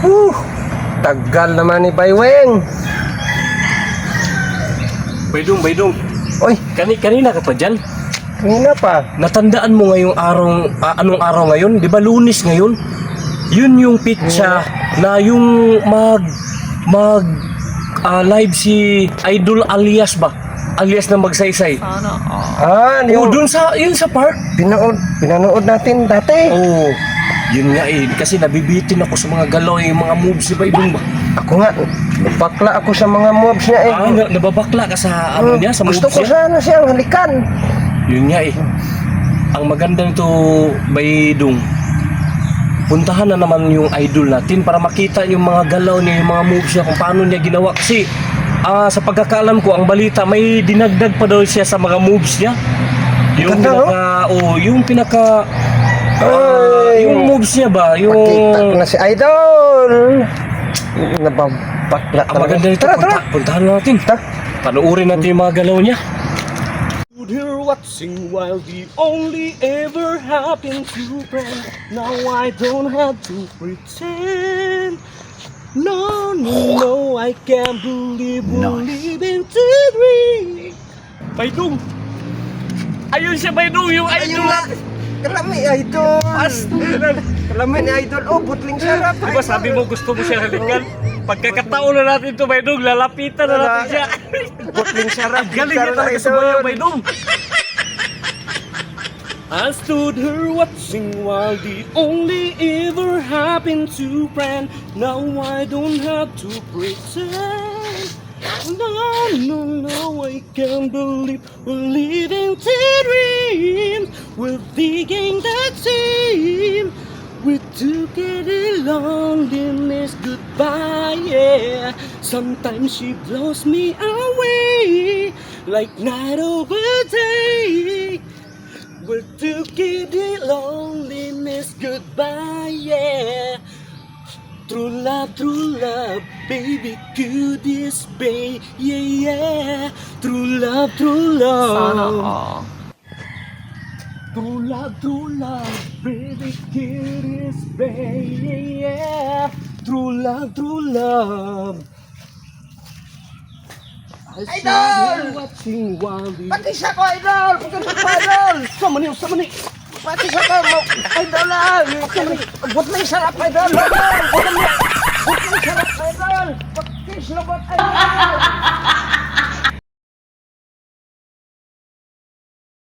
Uh, tagal naman ni Bayweng. Baydong, Baydong. Oy, Kani, kanina ka pa dyan? kanina pa. Natandaan mo ngayong araw, ah, anong araw ngayon? Di ba lunis ngayon? Yun yung pitsa na yung mag, mag, ah, live si Idol alias ba? Alias na magsaysay. Ah, Oo, yung dun sa, yun sa park. pinanood, pinanood natin dati. Oo. Yun nga eh, kasi nabibitin ako sa mga galaw eh, mga moves si Baydong ba? Ako nga, napakla ako sa mga moves niya eh. Ah, na- nababakla ka sa ano niya, sa moves Gusto ko niya? sana siyang halikan. Yun nga eh. Ang maganda nito, Baydong, puntahan na naman yung idol natin para makita yung mga galaw niya, yung mga moves niya, kung paano niya ginawa. Kasi ah, sa pagkakaalam ko, ang balita, may dinagdag pa daw siya sa mga moves niya. Yung Ganda, no? pinaka, oh, yung pinaka, ah, yung moves niya ba, yung... Na si Idol. Nababakla Ang maganda nito, Tara, punta, tara. puntahan na natin. Tara. Panuorin natin yung mga galaw niya. You're watching while the only ever happened to friend. Now I don't have to pretend. No, no, no, I can't believe, believe in the dream. Baydong! Ayun siya, Baydong, yung idol natin. Kalami Idol. Kalami ni Idol. Oh, butling sarap. Di ba sabi mo gusto mo siya halikan? Pagkakataon na natin ito, Baydong, lalapitan na natin siya. Butling sarap. Galing niya talaga sa bayo, Baydong. I stood her watching while the only ever happened to friend. Now I don't have to pretend. No, no, no, I can't believe we're living the dream. We're digging the team. We took it along, miss goodbye, yeah. Sometimes she blows me away, like night over day. We took it along, miss goodbye, yeah. True love, true love, baby, could this be, yeah, yeah. True love, true love. True love, true love, baby, could this be, yeah. True love, true love. Idol! Watching while the... Pati siya ko, Idol! Pagkakit ko, Idol! Sama niyo, sama niyo. Pati siya ko, Idol lang! Butling sarap, Idol! Butling butling sarap, Idol! Pagkis labot, Idol!